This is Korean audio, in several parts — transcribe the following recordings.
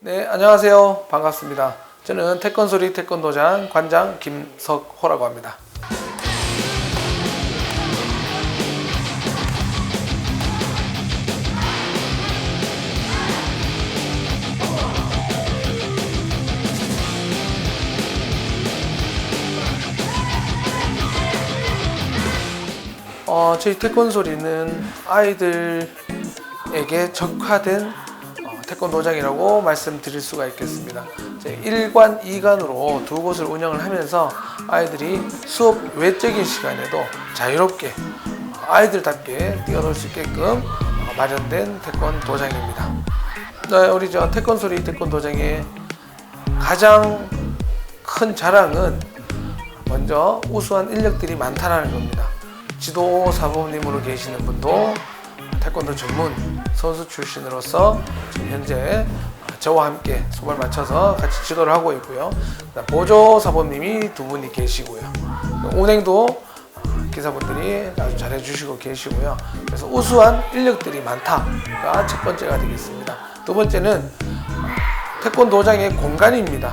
네, 안녕하세요. 반갑습니다. 저는 태권소리 태권도장 관장 김석호라고 합니다. 어, 저희 태권소리는 아이들에게 적화된 어, 태권도장이라고 말씀드릴 수가 있겠습니다. 이제 1관, 2관으로 두 곳을 운영을 하면서 아이들이 수업 외적인 시간에도 자유롭게 어, 아이들답게 뛰어놀 수 있게끔 어, 마련된 태권도장입니다. 네, 우리 저 태권소리 태권도장의 가장 큰 자랑은 먼저 우수한 인력들이 많다는 겁니다. 지도 사범님으로 계시는 분도 태권도 전문 선수 출신으로서 현재 저와 함께 수업을 맞춰서 같이 지도를 하고 있고요. 보조 사범님이 두 분이 계시고요. 운행도 기사분들이 아주 잘해 주시고 계시고요. 그래서 우수한 인력들이 많다가 첫 번째가 되겠습니다. 두 번째는 태권도장의 공간입니다.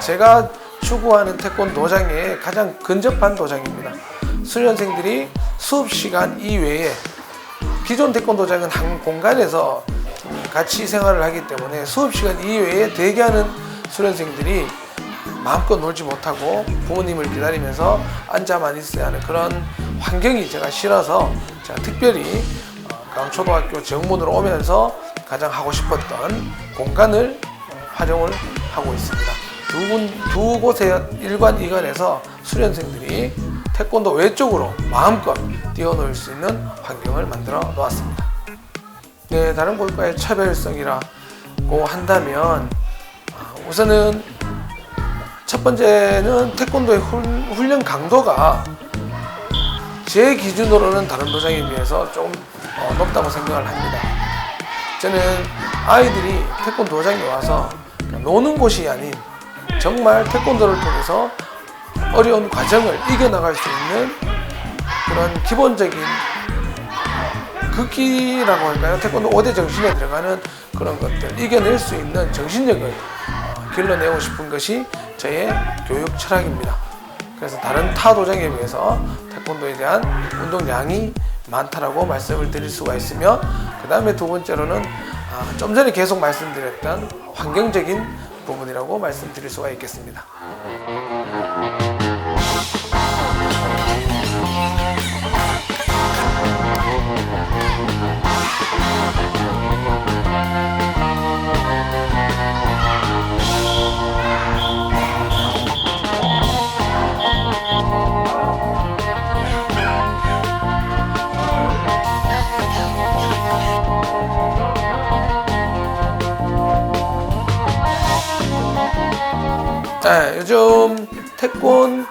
제가 추구하는 태권도장의 가장 근접한 도장입니다. 수련생들이 수업 시간 이외에 기존 태권도장은 한 공간에서 같이 생활을 하기 때문에 수업 시간 이외에 대기하는 수련생들이 마음껏 놀지 못하고 부모님을 기다리면서 앉아만 있어야 하는 그런 환경이 제가 싫어서 제가 특별히 어, 강초등학교 정문으로 오면서 가장 하고 싶었던 공간을 활용을 하고 있습니다. 두, 군, 두 곳의 일관 이관에서 수련생들이 태권도 외쪽으로 마음껏 뛰어놀 수 있는 환경을 만들어 놓았습니다. 네, 다른 곳과의 차별성이라고 한다면 아, 우선은 첫 번째는 태권도의 훈- 훈련 강도가 제 기준으로는 다른 도장에 비해서 좀 어, 높다고 생각을 합니다. 저는 아이들이 태권도장에 와서 노는 곳이 아닌 정말 태권도를 통해서 어려운 과정을 이겨나갈 수 있는 그런 기본적인 극기라고 할까요? 태권도 5대 정신에 들어가는 그런 것들 이겨낼 수 있는 정신력을 어, 길러내고 싶은 것이 저의 교육 철학입니다. 그래서 다른 타 도장에 비해서 태권도에 대한 운동량이 많다라고 말씀을 드릴 수가 있으며 그 다음에 두 번째로는 아, 좀 전에 계속 말씀드렸던 환경적인 부분이라고 말씀드릴 수가 있겠습니다. 네, 요즘 태권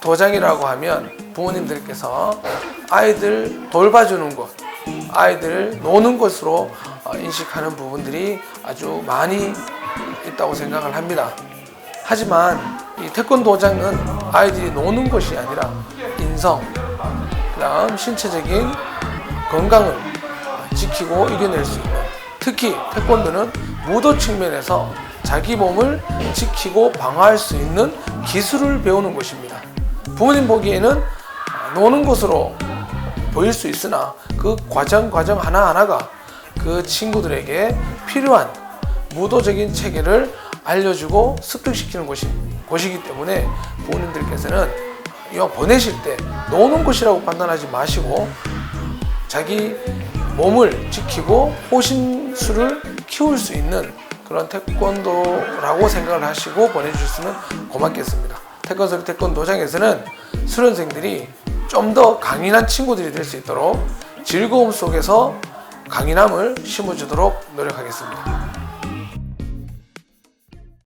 도장이라고 하면 부모님들께서 아이들 돌봐주는 곳, 아이들 노는 곳으로 어, 인식하는 부분들이 아주 많이 있다고 생각을 합니다. 하지만 이 태권 도장은 아이들이 노는 것이 아니라 인성, 그다음 신체적인 건강을 지키고 이겨낼 수 있는 특히 태권도는 무도 측면에서 자기 몸을 지키고 방어할 수 있는 기술을 배우는 곳입니다. 부모님 보기에는 아, 노는 곳으로 보일 수 있으나 그 과정 과정 하나하나가 그 친구들에게 필요한 무도적인 체계를 알려주고 습득시키는 곳이, 곳이기 때문에 부모님들께서는 이거 보내실 때 노는 곳이라고 판단하지 마시고 자기 몸을 지키고 호신술을 키울 수 있는 그런 태권도라고 생각을 하시고 보내주셨으면 고맙겠습니다. 태권소리 태권도장에서는 수련생들이 좀 더 강인한 친구들이 될 수 있도록 즐거움 속에서 강인함을 심어주도록 노력하겠습니다.